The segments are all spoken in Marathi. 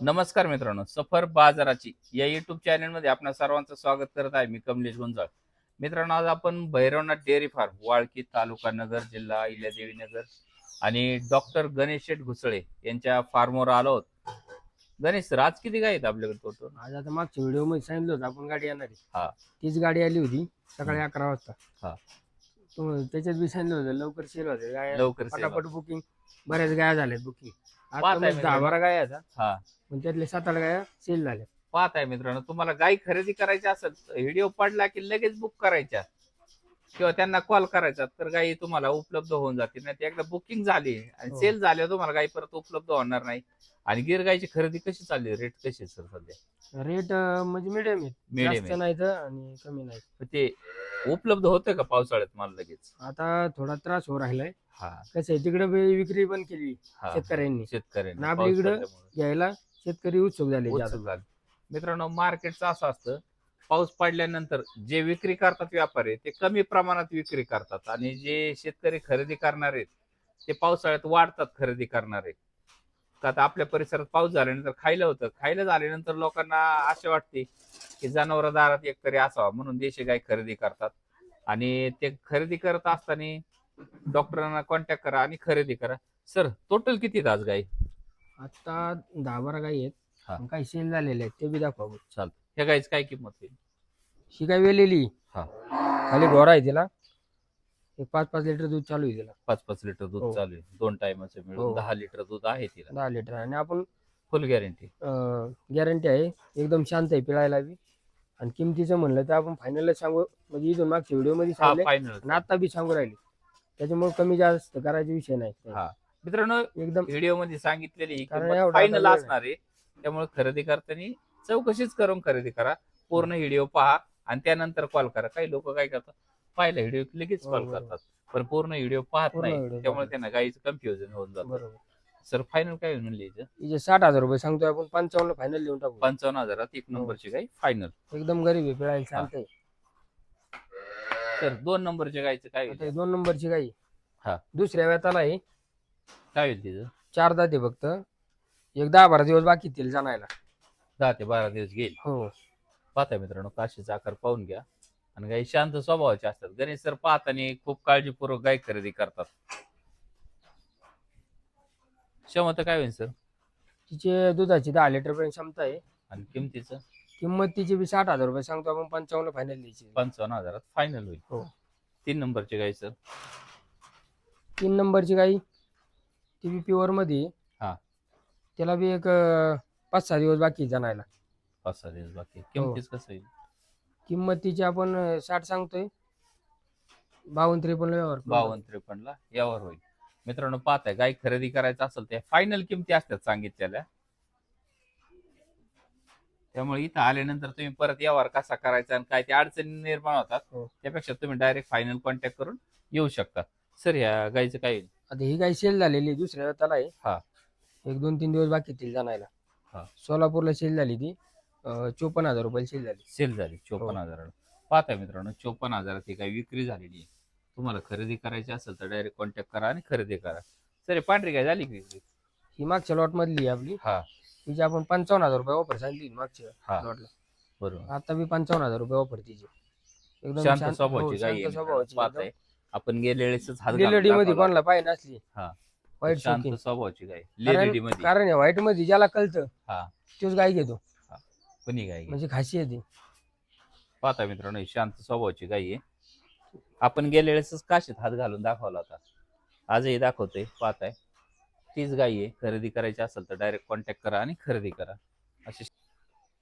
नमस्कार मित्रांनो सफर बाजाराची या युट्यूब चॅनलमध्ये आपणा सर्वांचं स्वागत करत आहे मी कमलेश गुंजाळ. मित्रांनो आज आपण भैरवनाथ डेअरी फार्म वाळकी तालुका नगर जिल्हा इल्यादेवी नगर आणि डॉक्टर गणेश शेठ घुसळे यांच्या फार्मवर आलो आहोत. गणेश सर आज किती गाय आहेत आपल्याकडे टोटल? आज आता मागच्या व्हिडिओमध्ये सांगितलं होतं आपण गाडी येणार हा. आहे तीच गाडी आली होती सकाळी अकरा वाजता. हा. तो त्याच्यात बी सांगितलं होतं लवकर सेल होते लवकर. पटापट बुकिंग बऱ्याच गाया झाल्यात बुकिंग आता आहे मग दहा मित्रांनो. बारा गाया आता हा. पण त्यातले सात आठ गाया सेल झाल्या. पाहत आहे मित्रांनो तुम्हाला गाय खरेदी करायची असेल व्हिडिओ पडला की लगेच बुक करायच्या. किंवा त्यांना कॉल करायचा तर गायी तुम्हाला उपलब्ध होऊन जातील. नाही एकदा बुकिंग झाली आणि हो. सेल झाल्यावर तुम्हाला गायी परत उपलब्ध होणार नाही. आणि गिर गायची खरेदी कशी चालली? रेट कशी सर सध्या? रेट म्हणजे मिडियम Medium आहे. नाही तर आणि कमी नाही ते उपलब्ध होतं का पावसाळ्यात मला लगेच? आता थोडा त्रास हो राहिलाय. हा. कसं आहे तिकडे विक्री पण केली हा. शेतकऱ्यांनी. शेतकऱ्यांनी. आणि आपल्या पाऊस इकडं पडल्यामुळे घ्यायला शेतकरी उत्सुक झाले जास्त. उत्सुक झाले. मित्रांनो मार्केटचं असं असतं पाऊस पडल्यानंतर जे विक्री करतात व्यापारी ते कमी प्रमाणात विक्री करतात आणि जे शेतकरी खरेदी करणार आहेत ते पावसाळ्यात वाढतात खरेदी करणारे. तर आता आपल्या परिसरात पाऊस झाल्यानंतर खायला होतं. खायला झाल्यानंतर लोकांना असे वाटते की जनावर दारात एकतरी असावा म्हणून देशी गाय खरेदी करतात. आणि ते खरेदी करत असताना डॉक्टरांना कॉन्टॅक्ट करा आणि खरेदी करा. सर टोटल किती आज गाय आता दहा बारा गाई आहेत. हा. काही सेल झालेले आहेत ते बी दाखवा बघू. चालतं ह्या गायची काय किंमत होईल ही काय वेलेली हा. खाली घोरा आहे तिला. एक पाच पाच लिटर दूध चालू आहे तिला. पाच पाच लिटर दूध हो. चालू आहे. दोन टायमाचं हो. मिळून दहा लिटर दूध आहे तिला. दहा लिटर आणि आपण फुल गॅरंटी. गॅरंटी आहे. एकदम शांत आहे पिळायला बी. आणि किमतीचं म्हणलं तर आपण फायनल सांगू म्हणजे इथून मागच्या व्हिडिओमध्ये हा सांगले. फायनल आणि आता बी सांगू राहिले. त्याच्यामुळे कमी जास्त करायचा विषय नाही. हा. मित्रांनो एकदम. व्हिडिओमध्ये सांगितलेली कारण एवढा फायनल आता वेळ असणार आहे. त्यामुळे खरेदी करताना चौकशीच करून खरेदी करा. पूर्ण व्हिडिओ पहा आणि त्यानंतर कॉल करा. काही लोक काय करतात पाहिला व्हिडिओ लगेच हो, कॉल हो. करतात. पण पूर्ण व्हिडिओ पाहत नाही. त्यामुळे त्यांना गाईचं कन्फ्युजन होऊन जातं. सर फायनल काय म्हणले साठ हजार रुपये सांगतोय आपण पंचावन्न फायनल लिहून टाकू. पंचावन्न हजारात एक हो. नंबरची गाई फायनल एकदम गरीब आहे पिळायला चालतंय. तर दोन नंबरच्या गाईचं काय ही दोन नंबरची गाई. हा. दुसऱ्या वेताला आहे. काय होईल तिचं? चार दाते फक्त. एक दहा बारा दिवस बाकी तिला जाणायला. दहा ते बारा दिवस घेईल हो. पाहता मित्रांनो काशीचा आकार पाहून घ्या. आणि गाई शांत स्वभावाचे असतात. गणेश सर पाहताना खूप काळजीपूर्वक गाय खरेदी करतात. क्षमता काय होईल सर? तिचे दुधाची दहा लिटर पर्यंत क्षमता आहे. आणि किमतीचं? किंमत तिची बी साठ हजार रुपये. सांगतो आपण पंचावन्न फायनल द्यायची. पंचावन्न हजारात फायनल होईल. हो. तीन नंबरची गाय सर? तीन नंबरची गाई ती बी प्युअरमध्ये आहे. हा. त्याला बी एक अं, पाच सहा दिवस बाकी आहे जाणायला पाच सहा दिवस बाकी किमतीच कसं येईल किंमत तिची आपण अं, साठ सांगतोय. बावन्न त्रेपन्न व्यवहार करू. बावन्न त्रेपन्नला यावर होईल. मित्रांनो पाहताय गाय खरेदी करायचं असेल ते फायनल किमती असतात सांगितलेल्या. त्यामुळे इथं आल्यानंतर तुम्ही परत व्यवहार कसा करायचा आणि काय ते अडचणी निर्माण होतात. हो. त्यापेक्षा तुम्ही डायरेक्ट फायनल कॉन्टॅक्ट करून येऊ शकता. सर या गायचं काय? होईल आता ही गाय सेल झालेली आहे, दुसऱ्या त्याला आहे. हा. एक दोन तीन दिवस बाकी तिला जाणायला हा. सोलापूरला सेल झाली ती. चोपन्न हजार रुपये सेल झाली. सेल झाली चोपन्न हो. हजाराला. पाहताय मित्रांनो चोपन्न हजारात ही काही विक्री झालेली आहे. तुम्हाला खरेदी करायची असेल तर डायरेक्ट कॉन्टॅक्ट करा आणि खरेदी करा. सर हे पांढरी काय झाली की विक्री? ही मागच्या लॉट मधली आहे आपली. हा. तिची आपण पंचावन्न हजार रुपये ऑफर सांगितली मागच्या हा. लॉटला बरोबर. आता बी पंचावन्न हजार रुपये ऑफर तिची. एकदम शांत शांत- स्वभावाची हो, गाय शांत आहे मित्रांनो. स्वभावाची पाहताय. आपण गेल्या वेळेस हात मध्ये कोणाला पाहिजे नसली. हा. वाईट शांत. स्वभावाची गाय. कारण- लेलेडी मध्ये कारण या व्हाईटमध्ये ज्याला कळतं हा. तोच गाय घेतो. कोणी गाय म्हणजे खासियत आहे पाहता मित्रांनो ही शांत स्वभावाची गाय आहे. आपण गेल्या वेळेसच काशीत हात घालून दाखवला होता. आजही दाखवतोय पाहताय. तीच गाय आहे. खरेदी करायची असेल तर डायरेक्ट कॉन्टॅक्ट करा आणि खरेदी करा. अशी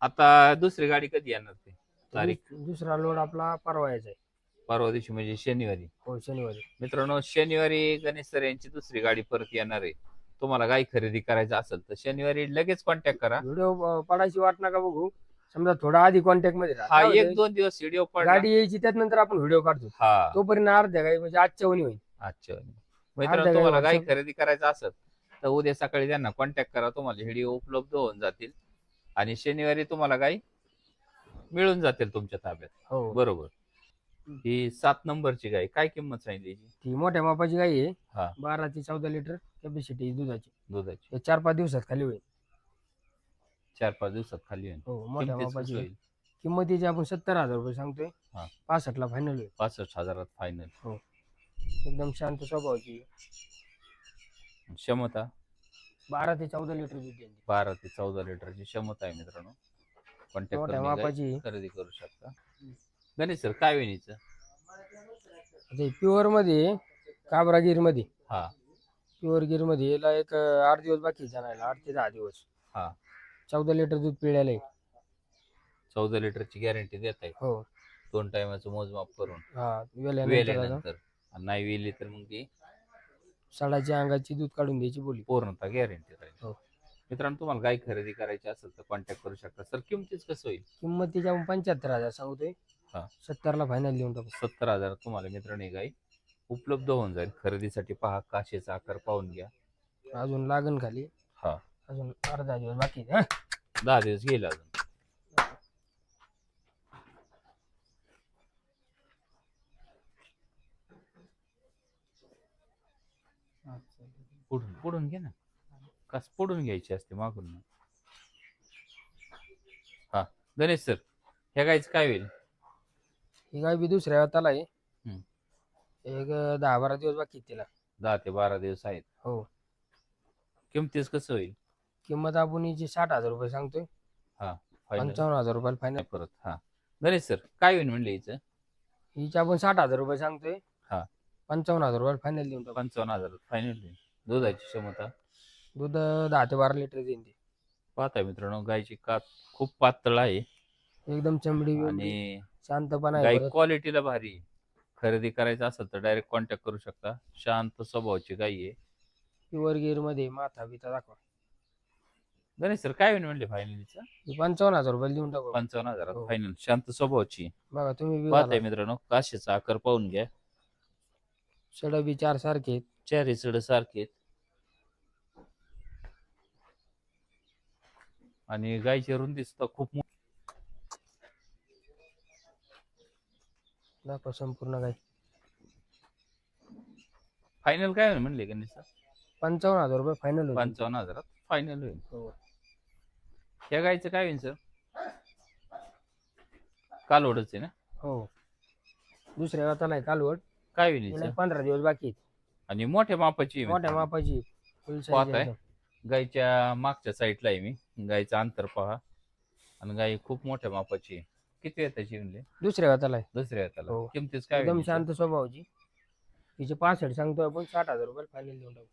आता दुसरी गाडी कधी येणार ते? तारीख? दुस- दुसरा लोड आपला परवा यायचा आहे. परवा दिवशी म्हणजे शनिवारी. हो शनिवारी. मित्रांनो शनिवारी गणेश सर यांची दुसरी गाडी परत येणार आहे. तुम्हाला गाय खरेदी करायचं असेल तर शनिवारी लगेच कॉन्टॅक्ट करा. व्हिडिओ पडायची वाट नका बघू. समजा थोडा आधी कॉन्टॅक्टमध्ये राहा. हा एक दोन दिवस व्हिडिओ पडला. गाडी यायची त्यानंतर आपण व्हिडिओ काढतो. हा. तोपर्यंत अर्ध्या गाई म्हणजे आजच्या वणी होईल. अच्छा मित्रांनो तुम्हाला गाय WhatsApp- खरेदी करायचं असेल तर उद्या सकाळी त्यांना कॉन्टॅक्ट करा. तुम्हाला व्हिडिओ उपलब्ध होऊन जातील. आणि शनिवारी तुम्हाला गाय मिळून जातील तुमच्या ताब्यात. हो. बरोबर. ही. सात नंबरची गाय. काय किंमत सांगितली हिची? ती मोठ्या मापाची गाई हा. आहे बारा ते चौदा लिटर कॅपॅसिटी दुधाची. दुधाची. हे चार पाच दिवसात खाली होईल. चार पाच दिवसात खाली होईल. हो मोठ्या किमतीच मापाची. होईल? किंमतीची आपण सत्तर हजार रुपये सांगतोय. हा. पासष्टला फायनल होईल. पासष्ट हजारात फायनल एकदम शांत स्वभावाची क्षमता? बारा ते चौदा लिटर दूध देईल. बारा ते चौदा लिटरची क्षमता आहे मित्रांनो. कॉन्टॅक्ट मोठ्या करून गाय मापाची. खरेदी करू शकता. गणेश सर काय वेणीचं प्युअरमध्ये काबरागीरमध्ये हा. प्युअर गिरमध्ये याला एक अं, आठ दिवस बाकी आहे जाणायला आठ ते दहा दिवस. हा. चौदा लिटर दूध पिळायला आहे. चौदा लिटरची गॅरंटी देत आहे हो. दोन टायमाचं मोजमाप करून. हा वेल्यानंतर आता. वेल्यानंतर आणि नाही वेली तर मग ती साडाच्या अंगाची दूध काढून द्यायची बोली. पूर्णतः गॅरंटी राहील. हो. मित्रांनो तुम्हाला गाय खरेदी करायची असेल तर कॉन्टॅक्ट करू शकता. सर किमतीच कसं होईल? किंमत त्याची आपण पंच्याहत्तर हजार सांगतोय. हा. सत्तरला फायनल देऊन टाकू. सत्तर हजार तुम्हाला मित्रांनो ही गाय उपलब्ध होऊन जाईल. खरेदीसाठी पहा काशेचा आकार पाहून घ्या. अजून लागण खाली. हा. अजून अर्धा दिवस बाकी आहे, हा. दहा दिवस गेला अजून. पुढून पुढून घे ना. कस पुढून घ्यायची असते मागून. नाही. हा. गणेश सर ह्या गायचं काय होईल? ही गाय बी दुसऱ्या हाताला आहे. हम्म. एक दहा बारा दिवस बाकी तिला. दहा ते बारा दिवस आहेत. हो. किमतीच कसं होईल? किंमत आपण हिची साठ हजार रुपये सांगतोय. हा फायनल पंचावन्न हजार रुपयाला फायनल परत हा. गणेश सर काय होईल म्हणले हिचं? हिची आपण साठ हजार रुपये सांगतोय. हा. पंचावन्न हजार रुपयाला फायनल देऊन टाकू. पंचावन्न हजार फायनल दुधाची क्षमता? दूध अं, दहा ते बारा लिटर देईन ते. पाहता मित्रांनो गायची कात खूप पातळ आहे. एकदम चमडी बिमडी, आणि शांतपणा आहे गाय परत. क्वालिटीला भारी आहे. खरेदी करायचं असेल तर डायरेक्ट कॉन्टॅक्ट करू शकता शांत स्वभावाची गाय आहे प्युअर गिअरमध्ये माथा बिथा दाखवा गणेश सर काय होईल म्हणले फायनलीचं ही पंचावन्न हजार रुपयाला देऊन टाकू पंचावन्न हजारात हो. फायनल शांत स्वभावाची. बघा तुम्ही बी पाहताय घाला. मित्रांनो काशीचा आकार पाहून घ्या सडा बी चार सारखे आहेत. चेहरे चढ सारखे आहेत. आणि गायची रुंदी सुद्धा खूप मोठी दाखवा संपूर्ण गाय फायनल काय होईल म्हणले गणेश सर पंचावन्न हजार रुपये फायनल होईल पंचावन्न हजारात फायनल होईल. हो. ह्या गायचं काय होईल सर कालवडच आहे ना? हो. दुसऱ्या हाताला आहे कालवड. काय होईल हिचं? पंधरा दिवस बाकी आहेत. आणि मोठ्या मापाची आहे मोठ्या. मापाची पाहताय? साईज गायच्या मागच्या साईडला आहे मी. गायचं अंतर पहा. आणि गाय खूप मोठ्या मापाची आहे. किती त्याची म्हणले दुसऱ्या हाताला आहे. दुसऱ्या हाताला हो. किमतीच काय एकदम होईल? शांत स्वभावाची तिचे पासष्ट सांगतो आपण साठ हजार रुपये फायनल देऊन टाकू.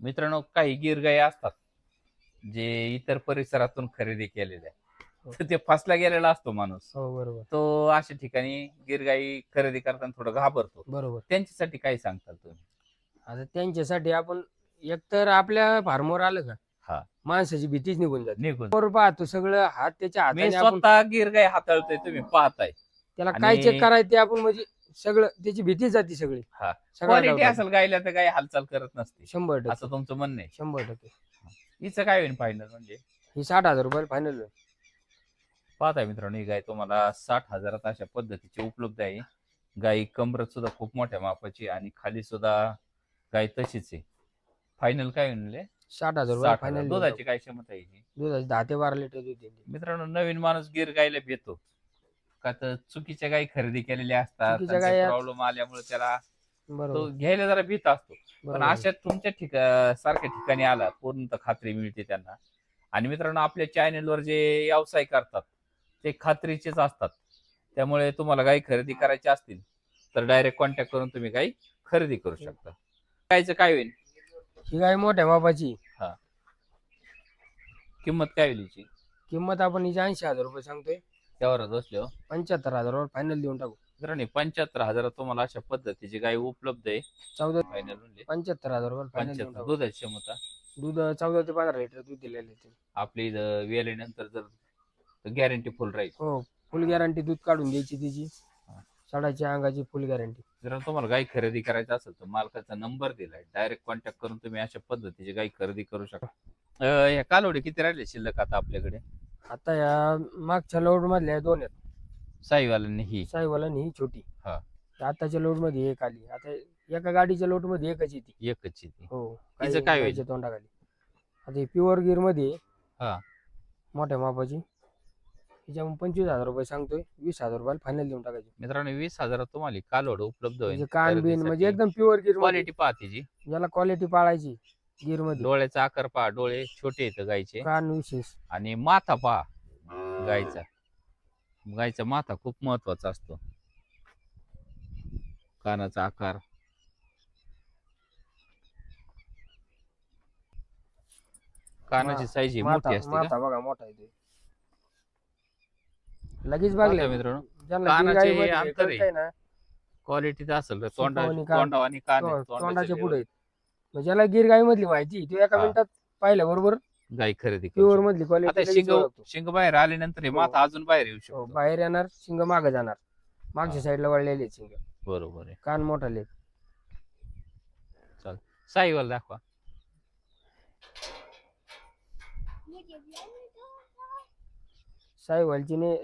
मित्रांनो काही गिर गायी असतात जे इतर परिसरातून खरेदी केलेल्या हो. तर ते फसला गेलेला असतो माणूस. हो बरोबर. तो अशा ठिकाणी गिरगाई खरेदी करताना थोडं घाबरतो. बरोबर. त्यांच्यासाठी काय सांगताल तुम्ही? आता त्यांच्यासाठी आपण एकतर आपल्या फार्मवर आलं का हा. माणसाची भीतीच निघून जाते. निघून बरोबर पाहतो सगळं हात त्याच्या मी हाताने आपण स्वतः गिरगाई हाताळतोय तुम्ही पाहताय. त्याला काय आणि- चेक करायचं ते आपण म्हणजे सगळं त्याची भीतीच जाते सगळी. हा. सगळा क्वालिटी असेल गायला तर गाय हालचाल करत नसते. शंभर टक्के. असं तुमचं म्हणणं आहे. शंभर टक्के. हिचं काय होईल फायनल म्हणजे? ही साठ हजार रुपये फायनल पाहताय मित्रांनो ही गाय तुम्हाला साठ हजारात अशा पद्धतीची उपलब्ध आहे. गाय कमरत सुद्धा खूप मोठ्या मापाची आणि खाली सुद्धा गाय तशीच आहे. फायनल काय म्हणले साठ हजार रुपये साठ हजार. फायनल दुधाची काय क्षमता आहे? दुधाची दहा ते बारा लिटर दूध देते मित्रांनो नवीन माणूस गिर गायला भेटतो. का तर चुकीच्या गायी खरेदी केलेल्या असतात चुकीच्या गायी- प्रॉब्लेम आल्यामुळे त्याला तो बरोबर. घ्यायला जरा भीत असतो. पण बरोबर. अशा तुमच्या ठिका सारख्या ठिकाणी आला पूर्ण खात्री मिळते त्यांना. आणि मित्रांनो आपल्या चॅनेलवर जे व्यवसाय करतात ते खात्रीचेच असतात. त्यामुळे तुम्हाला गाई खरेदी करायची असतील तर डायरेक्ट कॉन्टॅक्ट करून तुम्ही गाई खरेदी करू शकता. गायचं काय होईल? ही गाय मोठ्या मापाची किंमत काय होईल हिची? किंमत आपण हिची ऐंशी हजार रुपये सांगतोय. त्यावरच बसलो. पंच्याहत्तर हजार फायनल देऊन टाकू. मित्रांनो पंच्याहत्तर हजारात तुम्हाला अशा पद्धतीची गाय उपलब्ध आहे. चौदा फायनल म्हणजे पंच्याहत्तर हजार रुपये फायनल देऊन पंच्याहत्तर. टाकू. दुधाची क्षमता. दूध चौदा ते पंधरा लिटर दूध दिलेलं ते. आपली इथं वेल्यानंतर जर गॅरंटी फुल राहील. हो फुल गॅरंटी दूध काढून द्यायची तिची. साडाच्या अंगाची फुल गॅरंटी जर तुम्हाला गाय खरेदी करायचा असेल तर मालकाचा नंबर दिलाय. डायरेक्ट कॉन्टॅक्ट करून तुम्ही अशा पद्धतीची गाय खरेदी करू शकता. अं, ह्या कालवडी किती राहिले शिल्लक आता आपल्याकडे? आता या मागच्या लोड मधल्या दोन आहेत. साईवाल्यांनी ही. साईवाला आणि ही छोटी. हा. तर आताच्या लोडमध्ये एक आली. आता एका गाडीच्या लोडमध्ये एकच येते एकच आहे ती. हो. काय होईल? तोंडाखाली. आता प्युअर गिरमध्ये हा. मोठ्या मापाची. हिच्या पंचवीस हजार रुपये सांगतोय. वीस हजार रुपयाला फायनल देऊन टाकायचे. मित्रांनो वीस हजारात तुम्हाला कालवड उपलब्ध होईल म्हणजे कान बिन म्हणजे एकदम प्युअर गिर क्वालिटी पाहते जी. ज्याला क्वालिटी पाळायची गिरमध्ये. डोळ्याचा आकार पहा डोळे छोटे आहेत गायचे कान विशेष. आणि माथा पहा गायचा गायचा माथा खूप महत्त्वाचा असतो. कानाचा आकार. कानाची साईज मोठी असते का? माथा बघा मोठा आहे ते. लगेच बघले. मित्रांनो. ज्यांना कानाचे गिरगाईमध्ये हे अंतर आहे. कळतंय ना क्वालिटी असेल तर तोंडा शिकवणी कान- तोंडा आणि कान आहे. तो- तोंडाच्या तोंडाच्या पुढे लेवल ज्याला गिरगाई मधली माहिती तो एका हा. मिनिटात पाहिल्या बरोबर? गाय खरेदी करू प्युअर शकतो. मधली आता क्वालिटी शिंग शिंग बाहेर आल्यानंतर हे हो. माथा अजून बाहेर येऊ शकतो. बाहेर येणार शिंग मागे जाणार. मागच्या साईडला वळलेले आहेत शिंग. बरोबर आहे. कान मोठाले आहेत. साईवाल दाखवा. साईवालची ने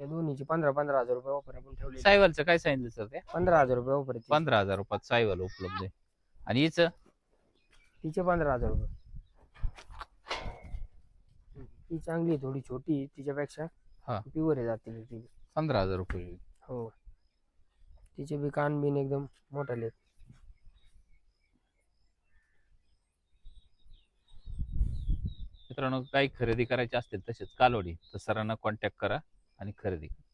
या दोन्हीची पंधरा पंधरा हजार रुपये ऑफर आपण ठेवले साईवालचं काय सांगितलं सर ते? पंधरा हजार रुपये ऑफर पंधरा हजार रुपयात साईवाल उपलब्ध आहे. आणि हिचं? तिचे पंधरा हजार रुपये. ती चांगली आहे, थोडी छोटी आहे तिच्यापेक्षा. हा. प्युअर आहे जातील ती. पंधरा हजार रुपये. हो. तिचे बी कान बिन एकदम मोठाले आहेत. मित्रांनो काही खरेदी करायची असतील तसेच कालोडी तर सरांना कॉन्टॅक्ट करा. आणि खरेदी. करा